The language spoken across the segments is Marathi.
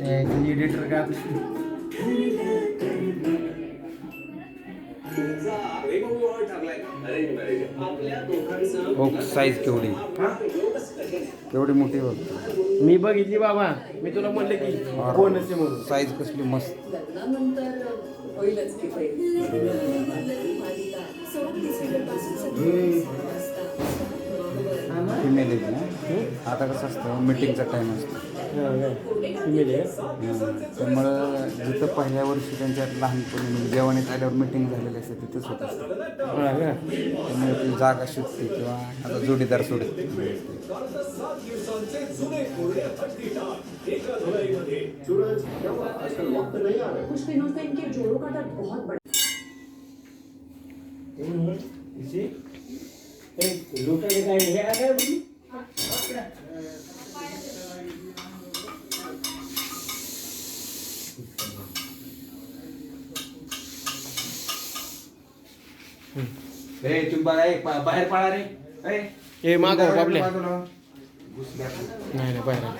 एडिटर का हो साईज केवढी? केवढी मोठी बघ. मी बघितली बाबा. मी तुला म्हणलं की कोणच म्हणून? साईज कसली मस्त. फिमेल आहे ना? आता कसं असतं? मीटिंगचा टाईम असतो. आहे? हं. त्यामुळं जिथं पहिल्या वर्षी त्यांच्या लहानपणी म्हणजे जेवणीत आल्यावर मीटिंग झालेली असते तिथंच होत असतं हा का? त्यामुळे ती जागा सुटते किंवा आता जोडीदार सोडते कुछ दिनों से इनके जोड़ों का दर्द बहुत बढ़ा इसे ए, लोटाले काय हे आहे ए तुम्ही बघा ए, बा- बाहेर पळा रे ए, ए, मागं बाजूला, बाबल्या. बाजूला. घुसल्या आपण. नाही नाही बाहेर आलं.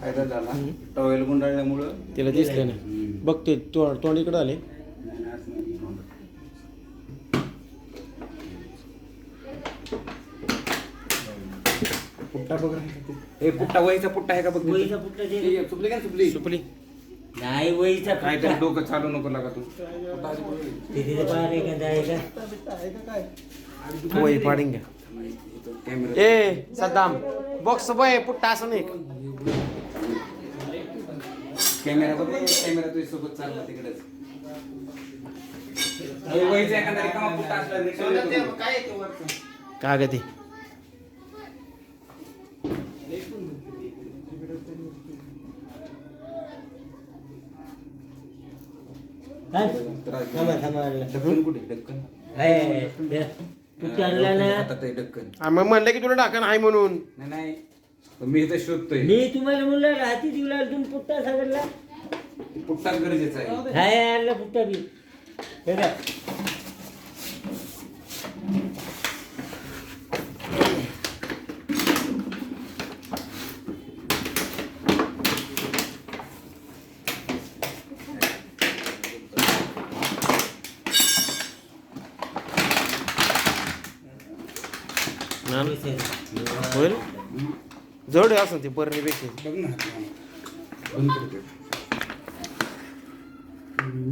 फायदा झाला. टॉवेल गुंडाळल्यामुळं तिला दिसलं नाही. बघ ते तो तोंड इकडं आले. पुट्टा बघ ए पुट्टा वहीचा पुट्टा आहे का बघ वहीचा पुट्टा दे. सुपली का सुपली सुपली नाही वहीचा काय पुट्टा. तर डोकं चालू नको लागा तू तिथे का वही पाडीन घ्या कॅमेरा ए सद्दाम बॉक्स बॉय पुट्टा असं नाही कॅमेरा बघ कॅमेरा तुझ्या सोबत चालला तिकडेच ए, वहीचा एखादा रिकामा पुट्टा असला रिकामा देतो. कागदी हा? आहे. पुट्टा ना आता ते मग म्हणलं की तुला टाका आहे म्हणून. नाही मी इथं शोधतोय. मी तुम्हाला म्हणलं राहती दिवला तुम्ही पुट्टा सांगितला पुट्टा गरजेचा आहे. पुट्टा बी. ना. होईल? जड असं ते बरणीपेक्षा बघ ना. बंद करतो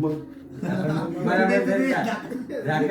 मग.